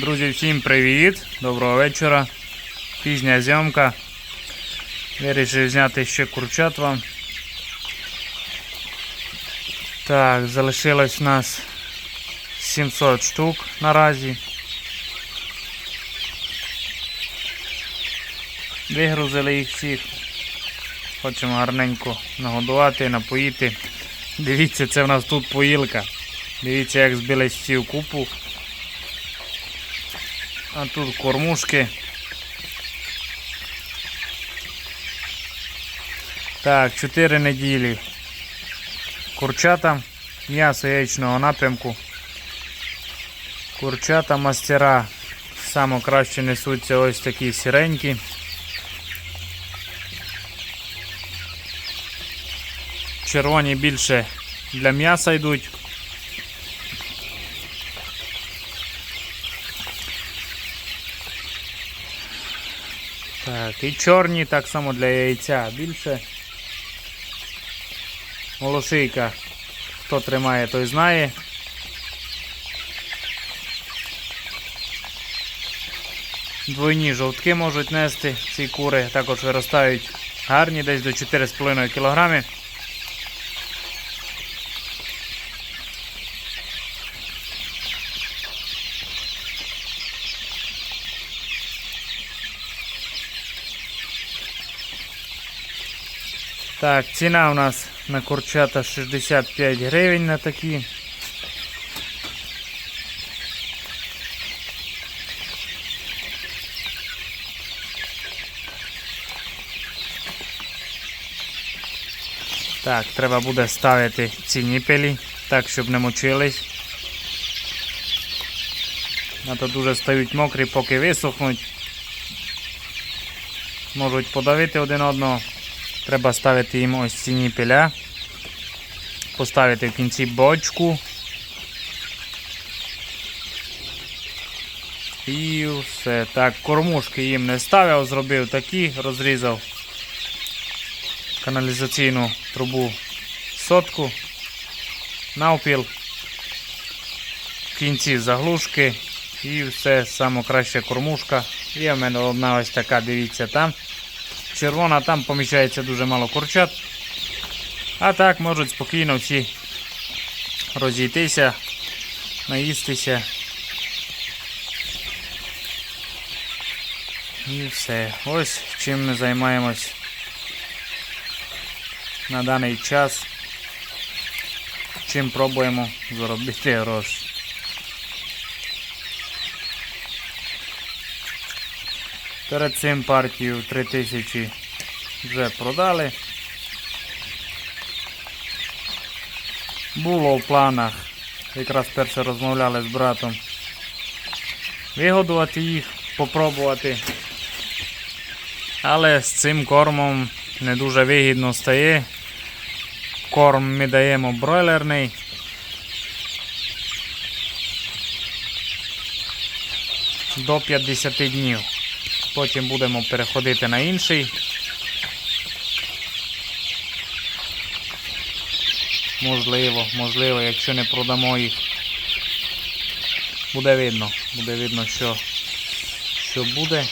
Друзі, всім привіт! Доброго вечора. Пізня зйомка. Вирішив зняти ще курчат вам. Так, залишилось у нас 700 штук наразі. Вигрузили їх всіх. Хочемо гарненько нагодувати, напоїти. Дивіться, це в нас тут поїлка. Дивіться, як збились всі в купу. А тут кормушки. Так, 4 неділі. Курчата, м'ясо яєчного напрямку. Курчата мастера. Саме краще несуться ось такі сіренькі. Червоні більше для м'яса йдуть. Так, і чорні так само для яйця більше. Молошийка. Хто тримає, той знає. Двойні жовтки можуть нести ці кури, також виростають гарні, десь до 4,5 кг. Так, ціна у нас на курчата 65 гривень на такі. Так, треба буде ставити ці ніпелі, так, щоб не мочились. А то дуже стають мокрі, поки висохнуть. Можуть подавити один одного. Треба ставити їм ось ці ніпеля. Поставити в кінці бочку. І все. Так, кормушки їм не ставив, зробив такі, розрізав каналізаційну трубу сотку, навпіл, в кінці заглушки і все, саме кормушка. Є в мене одна ось така, дивіться там. Червона там поміщається дуже мало курчат. А так можуть спокійно всі розійтися, наїстися. І все. Ось чим ми займаємось на даний час. Чим пробуємо заробити гроші. Перед цим партію 3000 вже продали. Було в планах, якраз перше розмовляли з братом, вигодувати їх, попробувати. Але з цим кормом не дуже вигідно стає. Корм ми даємо бройлерний. До 50 днів. Потім будемо переходити на інший. Можливо, можливо, якщо не продамо їх. Буде видно. Буде видно, що, що буде.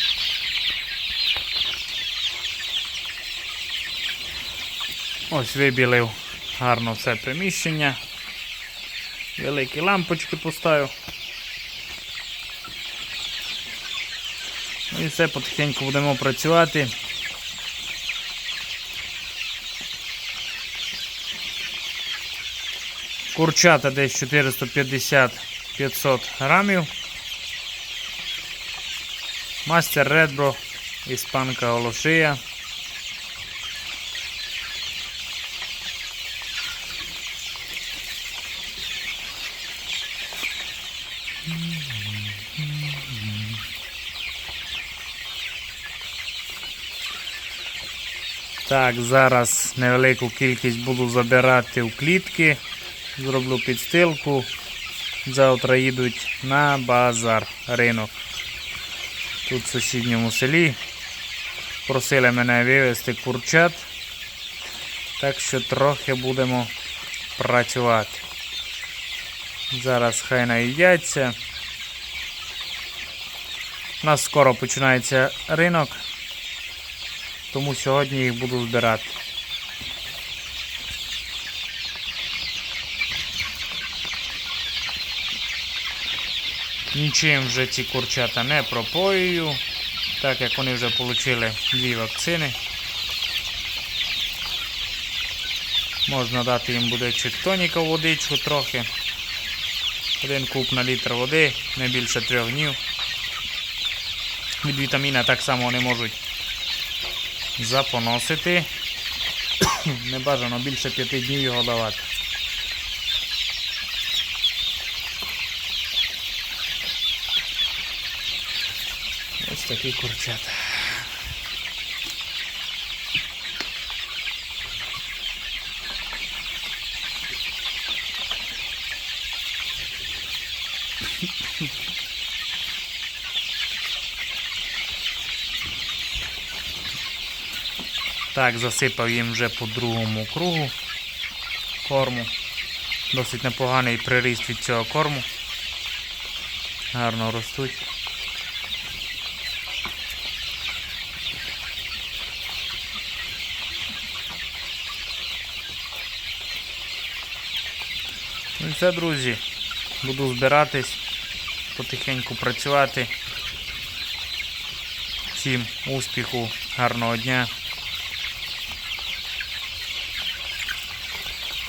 Ось вибілив гарно все приміщення. Великі лампочки поставив. І все, потихеньку будемо працювати. Курчата десь 450-500 грамів. Мастер Редбро, іспанка Олошия. Так, зараз невелику кількість буду забирати в клітки. Зроблю підстилку. Завтра їдуть на базар ринок. Тут в сусідньому селі. Просили мене вивезти курчат. Так що трохи будемо працювати. Зараз хай наїдяться. У нас скоро починається ринок, тому сьогодні їх буду збирати. Нічим вже ці курчата не пропоюю, так як вони вже отримали дві вакцини. Можна дати їм буде чи тоніка водичку трохи. Один куб на літр води, не більше трьох днів. Від вітаміна так само вони можуть запоносити. Не бажано більше п'яти днів його давати. Ось такі курчата. Так, засипав їм вже по другому кругу корму. Досить непоганий приріст від цього корму. Гарно ростуть. Ну і все, друзі. Буду збиратись, потихеньку працювати. Всім успіху, гарного дня.